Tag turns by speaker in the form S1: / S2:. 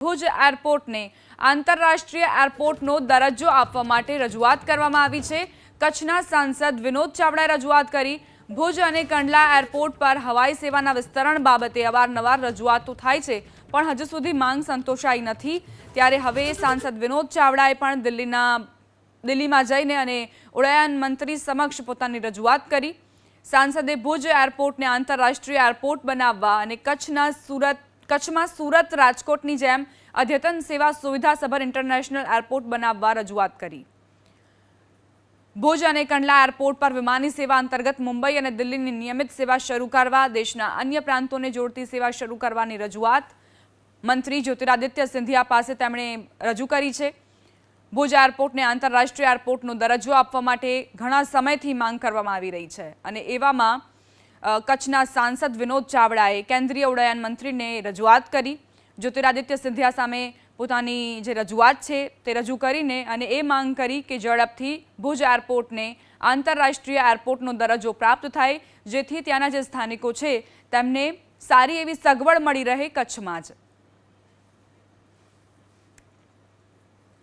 S1: ભુજ એરપોર્ટને આંતરરાષ્ટ્રીય એરપોર્ટનો દરજ્જો આપવા માટે રજૂઆત કરવામાં આવી છે. કચ્છના સાંસદ વિનોદ ચાવડાએ રજૂઆત કરી, ભુજ અને કંડલા એરપોર્ટ પર હવાઈ સેવાના વિસ્તરણ બાબતે અવારનવાર રજૂઆતો થાય છે, પણ હજુ સુધી માંગ સંતોષાઈ નથી. ત્યારે હવે સાંસદ વિનોદ ચાવડાએ પણ દિલ્હીના, દિલ્હીમાં જઈને અને ઉડ્ડયન મંત્રી સમક્ષ પોતાની રજૂઆત કરી. સાંસદે ભુજ એરપોર્ટને આંતરરાષ્ટ્રીય એરપોર્ટ બનાવવા અને કચ્છના સુરત કચ્છમાં સુરત રાજકોટની જેમ અદ્યતન સેવા સુવિધાસભર ઇન્ટરનેશનલ એરપોર્ટ બનાવવા રજૂઆત કરી. ભુજ અને કંડલા એરપોર્ટ પર વિમાની સેવા અંતર્ગત મુંબઈ અને દિલ્હીની નિયમિત સેવા શરૂ કરવા, દેશના અન્ય પ્રાંતોને જોડતી સેવા શરૂ કરવાની રજૂઆત મંત્રી જ્યોતિરાદિત્ય સિંધિયા પાસે તેમણે રજૂ કરી છે. ભુજ એરપોર્ટને આંતરરાષ્ટ્રીય એરપોર્ટનો દરજ્જો આપવા માટે ઘણા સમયથી માંગ કરવામાં આવી રહી છે અને એવામાં કચ્છના સાંસદ વિનોદ ચાવડાએ કેન્દ્રીય ઉડ્ડયન મંત્રીને રજૂઆત કરી. જ્યોતિરાદિત્ય સિંધિયા સામે પોતાની જે રજૂઆત છે તે રજૂ કરીને અને એ માંગ કરી કે ઝડપથી ભુજ એરપોર્ટને આંતરરાષ્ટ્રીય એરપોર્ટનો દરજ્જો પ્રાપ્ત થાય, જેથી ત્યાંના જે સ્થાનિકો છે તેમને સારી એવી સગવડ મળી રહે કચ્છમાં જ.